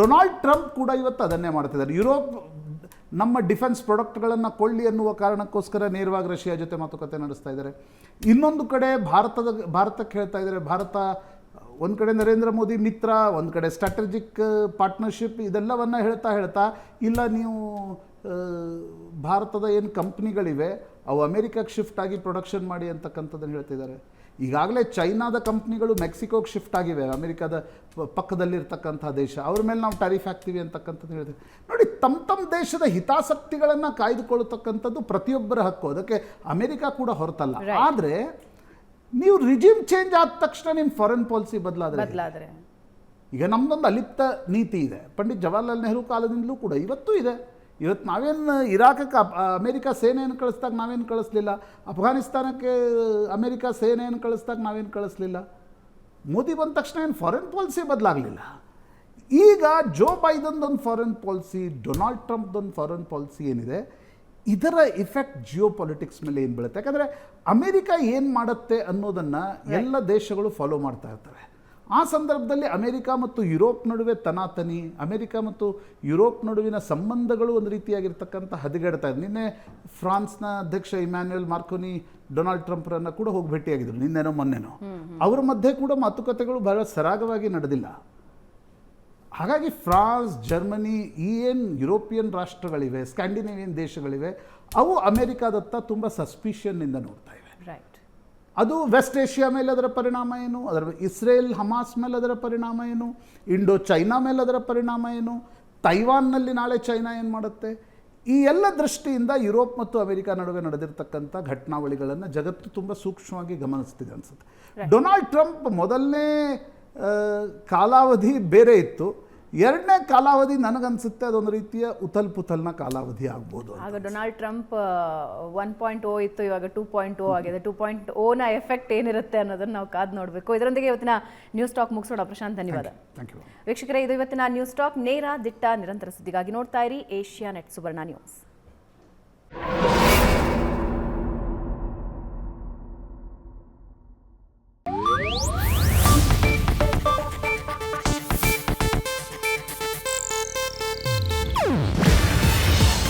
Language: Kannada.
ಡೊನಾಲ್ಡ್ ಟ್ರಂಪ್ ಕೂಡ ಇವತ್ತು ಅದನ್ನೇ ಮಾಡ್ತಿದ್ದಾರೆ. ಯುರೋಪ್ ನಮ್ಮ ಡಿಫೆನ್ಸ್ ಪ್ರಾಡಕ್ಟ್ಗಳನ್ನು ಕೊಳ್ಳಿ ಅನ್ನುವ ಕಾರಣಕ್ಕೋಸ್ಕರ ನೇರವಾಗಿ ರಷ್ಯಾ ಜೊತೆ ಮಾತುಕತೆ ನಡೆಸ್ತಾ ಇದ್ದಾರೆ. ಇನ್ನೊಂದು ಕಡೆ ಭಾರತದ, ಭಾರತಕ್ಕೆ ಹೇಳ್ತಾ ಇದ್ದಾರೆ, ಭಾರತ ಒಂದು ಕಡೆ ನರೇಂದ್ರ ಮೋದಿ ಮಿತ್ರ, ಒಂದು ಕಡೆ ಸ್ಟ್ರಾಟಜಿಕ್ ಪಾರ್ಟ್ನರ್ಶಿಪ್ ಇದೆಲ್ಲವನ್ನು ಹೇಳ್ತಾ ಹೇಳ್ತಾ, ಇಲ್ಲ ನೀವು ಭಾರತದ ಏನು ಕಂಪ್ನಿಗಳಿವೆ ಅವು ಅಮೆರಿಕಕ್ಕೆ ಶಿಫ್ಟ್ ಆಗಿ ಪ್ರೊಡಕ್ಷನ್ ಮಾಡಿ ಅಂತಕ್ಕಂಥದ್ದನ್ನು ಹೇಳ್ತಿದ್ದಾರೆ. ಈಗಾಗಲೇ ಚೈನಾದ ಕಂಪ್ನಿಗಳು ಮೆಕ್ಸಿಕೋಗೆ ಶಿಫ್ಟ್ ಆಗಿವೆ ಅಮೆರಿಕದ ಪಕ್ಕದಲ್ಲಿರ್ತಕ್ಕಂಥ ದೇಶ. ಅವ್ರ ಮೇಲೆ ನಾವು ಟ್ಯಾರಿಫ್ ಹಾಕ್ತೀವಿ ಅಂತಕ್ಕಂಥದ್ದು ಹೇಳ್ತೀವಿ ನೋಡಿ ತಮ್ಮ ತಮ್ಮ ದೇಶದ ಹಿತಾಸಕ್ತಿಗಳನ್ನು ಕಾಯ್ದುಕೊಳ್ಳತಕ್ಕಂಥದ್ದು ಪ್ರತಿಯೊಬ್ಬರ ಹಕ್ಕು. ಅದಕ್ಕೆ ಅಮೆರಿಕ ಕೂಡ ಹೊರತಲ್ಲ. ಆದರೆ ನೀವು ರಿಜಿಮ್ ಚೇಂಜ್ ಆದ ತಕ್ಷಣ ನಿಮ್ಮ ಫಾರಿನ್ ಪಾಲಿಸಿ ಬದಲಾದ್ರೆ ಬದಲಾದ್ರೆ. ಈಗ ನಮ್ಮದೊಂದು ಅಲಿಪ್ತ ನೀತಿ ಇದೆ. ಪಂಡಿತ್ ಜವಾಹರ್ಲಾಲ್ ನೆಹರು ಕಾಲದಿಂದಲೂ ಕೂಡ ಇವತ್ತೂ ಇದೆ. ಇವತ್ತು ನಾವೇನು ಇರಾಕಕ್ಕೆ ಅಮೇರಿಕಾ ಅಮೇರಿಕ ಸೇನೆಯನ್ನು ಕಳಿಸ್ದಾಗ ನಾವೇನು ಕಳಿಸ್ಲಿಲ್ಲ? ಅಫ್ಘಾನಿಸ್ತಾನಕ್ಕೆ ಅಮೇರಿಕಾ ಸೇನೆಯನ್ನು ಕಳಿಸ್ದಾಗ ನಾವೇನು ಕಳಿಸ್ಲಿಲ್ಲ? ಮೋದಿ ಬಂದ ತಕ್ಷಣ ಏನು ಫಾರಿನ್ ಪಾಲಿಸಿ ಬದಲಾಗಲಿಲ್ಲ? ಈಗ ಜೋ ಬೈಡನ್ದೊಂದು ಫಾರಿನ್ ಪಾಲಿಸಿ ಡೊನಾಲ್ಡ್ ಟ್ರಂಪ್ದೊಂದು ಫಾರಿನ್ ಪಾಲಿಸಿ ಏನಿದೆ ಇದರ ಇಫೆಕ್ಟ್ ಜಿಯೋ ಪಾಲಿಟಿಕ್ಸ್ ಮೇಲೆ ಏನು ಬೀಳುತ್ತೆ? ಯಾಕಂದರೆ ಅಮೇರಿಕ ಏನು ಮಾಡುತ್ತೆ ಅನ್ನೋದನ್ನು ಎಲ್ಲ ದೇಶಗಳು ಫಾಲೋ ಮಾಡ್ತಾ ಇರ್ತವೆ. ಆ ಸಂದರ್ಭದಲ್ಲಿ ಅಮೆರಿಕ ಮತ್ತು ಯುರೋಪ್ ನಡುವೆ ತನಾತನಿ ಅಮೆರಿಕ ಮತ್ತು ಯುರೋಪ್ ನಡುವಿನ ಸಂಬಂಧಗಳು ಒಂದು ರೀತಿಯಾಗಿರ್ತಕ್ಕಂಥ ಹದಗೆಡ್ತಾ ಇದೆ ನಿನ್ನೆ ಫ್ರಾನ್ಸ್ನ ಅಧ್ಯಕ್ಷ ಇಮ್ಯಾನ್ಯುಯಲ್ ಮಾರ್ಕೋನಿ ಡೊನಾಲ್ಡ್ ಟ್ರಂಪ್ರನ್ನು ಕೂಡ ಹೋಗಿ ಭೇಟಿಯಾಗಿದ್ರು ನಿನ್ನೆನೋ ಮೊನ್ನೆನೋ. ಅವರ ಮಧ್ಯೆ ಕೂಡ ಮಾತುಕತೆಗಳು ಬಹಳ ಸರಾಗವಾಗಿ ನಡೆದಿಲ್ಲ. ಹಾಗಾಗಿ ಫ್ರಾನ್ಸ್ ಜರ್ಮನಿ ಈ ಏನು ಯುರೋಪಿಯನ್ ರಾಷ್ಟ್ರಗಳಿವೆ ಸ್ಕ್ಯಾಂಡಿನೇವಿಯನ್ ದೇಶಗಳಿವೆ ಅವು ಅಮೆರಿಕಾದತ್ತ ತುಂಬ ಸಸ್ಪಿಷನ್ನಿಂದ ನೋಡ್ತಾ ಇವೆ. ಅದು ವೆಸ್ಟ್ ಏಷ್ಯಾ ಮೇಲೆ ಅದರ ಪರಿಣಾಮ ಏನು? ಅದರ ಇಸ್ರೇಲ್ ಹಮಾಸ್ ಮೇಲೆ ಅದರ ಪರಿಣಾಮ ಏನು? ಇಂಡೋ ಚೈನಾ ಮೇಲೆ ಅದರ ಪರಿಣಾಮ ಏನು? ತೈವಾನ್ನಲ್ಲಿ ನಾಳೆ ಚೈನಾ ಏನು ಮಾಡುತ್ತೆ? ಈ ಎಲ್ಲ ದೃಷ್ಟಿಯಿಂದ ಯುರೋಪ್ ಮತ್ತು ಅಮೆರಿಕ ನಡುವೆ ನಡೆದಿರ್ತಕ್ಕಂಥ ಘಟನಾವಳಿಗಳನ್ನು ಜಗತ್ತು ತುಂಬ ಸೂಕ್ಷ್ಮವಾಗಿ ಗಮನಿಸ್ತಿದೆ ಅನಿಸುತ್ತೆ. ಡೊನಾಲ್ಡ್ ಟ್ರಂಪ್ ಮೊದಲನೇ ಕಾಲಾವಧಿ ಬೇರೆ ಇತ್ತು. ಎರಡನೇ ಕಾಲಾವಧಿ ನನಗನ್ಸುತ್ತೆ ಅದೊಂದು ರೀತಿಯ ಉಥಲ್ ಪುಥಲ್ನ ಕಾಲಾವಧಿ ಆಗ್ಬೋದು ಆಗ Donald Trump one point O ಇತ್ತು ಇವಾಗ ಟೂ ಪಾಯಿಂಟ್ ಓ ಆಗಿದೆ. ಟೂ ಪಾಯಿಂಟ್ ಓನ ಎಫೆಕ್ಟ್ ಏನಿರುತ್ತೆ ಅನ್ನೋದನ್ನ ನಾವು ಕಾದು ನೋಡಬೇಕು. ಇದರೊಂದಿಗೆ ಇವತ್ತಿನ ನ್ಯೂಸ್ ಟಾಕ್ ಮುಗಿಸೋಣ. ಪ್ರಶಾಂತ್ ಧನ್ಯವಾದ. ಥ್ಯಾಂಕ್ ಯು ವೀಕ್ಷಕರೇ ಇದು ಇವತ್ತಿನ ನ್ಯೂಸ್ ಸ್ಟಾಕ್ ನೇರ ದಿಟ್ಟ ನಿರಂತರ ಸುದ್ದಿಗಾಗಿ ನೋಡ್ತಾ ಇರಿ ಏಷ್ಯಾ ನೆಟ್ ಸುವರ್ಣ ನ್ಯೂಸ್